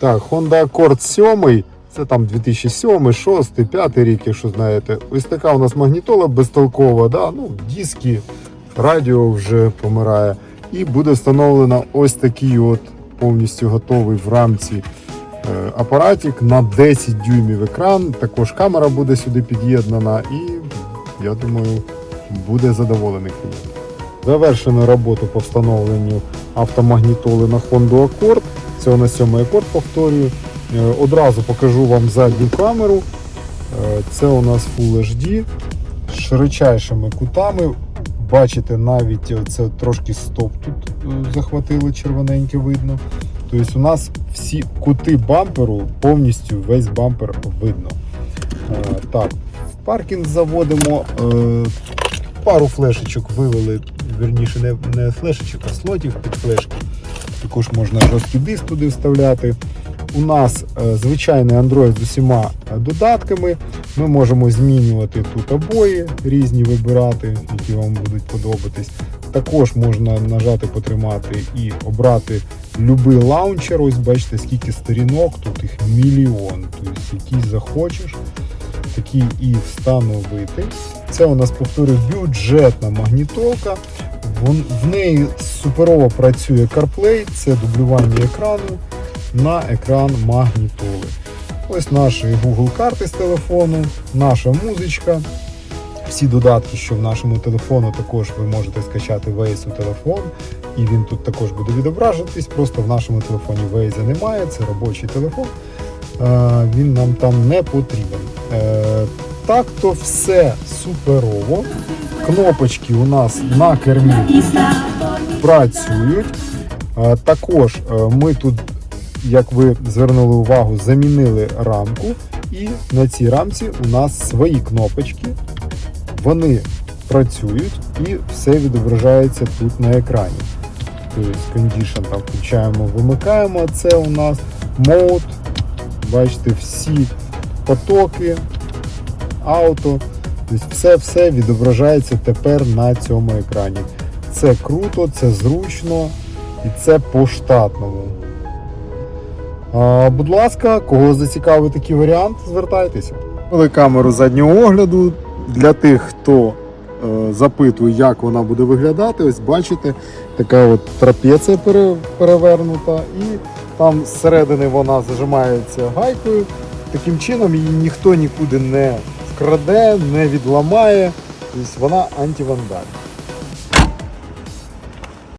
Так, Honda Accord 7. Це там 2007, 2006, 2005 рік, якщо знаєте. Ось така у нас магнітола безтолкова, да? ну, диски, радіо вже помирає. І буде встановлено ось такий от повністю готовий в рамці е, апаратик на 10 дюймів екран. Також камера буде сюди під'єднана і я думаю, буде задоволений клієнт. Завершено роботу по встановленню автомагнітоли на Honda Accord. Це нас сьомий акорд, повторюю. Е, Одразу покажу вам задню камеру. Е, Це у нас Full HD з широчайшими кутами. Бачите, навіть це трошки стоп тут е, захватило, червоненьке видно. Тобто у нас всі кути бамперу, повністю весь бампер видно. Так, в паркінг заводимо. Пару флешечок вивели, верніше, не, не флешечок, а слотів під флешки. Також можна жорсткий диск туди вставляти. У нас е, звичайний Android з усіма е, додатками. Ми можемо змінювати тут обої різні вибирати, які вам будуть подобатись. Також можна нажати, потримати і обрати будь-який лаунчер. Ось бачите, скільки сторінок, тут їх мільйон. Тобто, який захочеш, такий і встановити. Це у нас, повторюю, бюджетна магнітолка. В неї суперово працює CarPlay, це дублювання екрану на екран магнітоли. Ось наші Google карти з телефону, наша музичка. Всі додатки, що в нашому телефону, також ви можете скачати Waze у телефон, і він тут також буде відображуватись. Просто в нашому телефоні Waze немає, це робочий телефон. Е, Він нам там не потрібен. Е, Так то все суперово. Кнопочки у нас на кермі працюють. Е, Також е, ми тут, як ви звернули увагу, замінили рамку, і на цій рамці у нас свої кнопочки. Вони працюють і все відображається тут на екрані. Тобто condition там включаємо, вимикаємо. Це у нас мод. Бачите, всі потоки, ауто. Тобто все-все відображається тепер на цьому екрані. Це круто, це зручно і це по штатному. А, будь ласка, кого зацікавив такий варіант, звертайтеся. Камеру заднього огляду для тих, хто е, запитує, як вона буде виглядати. Ось бачите, така от трапеція перевернута, і там зсередини вона зажимається гайкою. Таким чином її ніхто нікуди не вкраде, не відламає. Тобто вона антивандальна.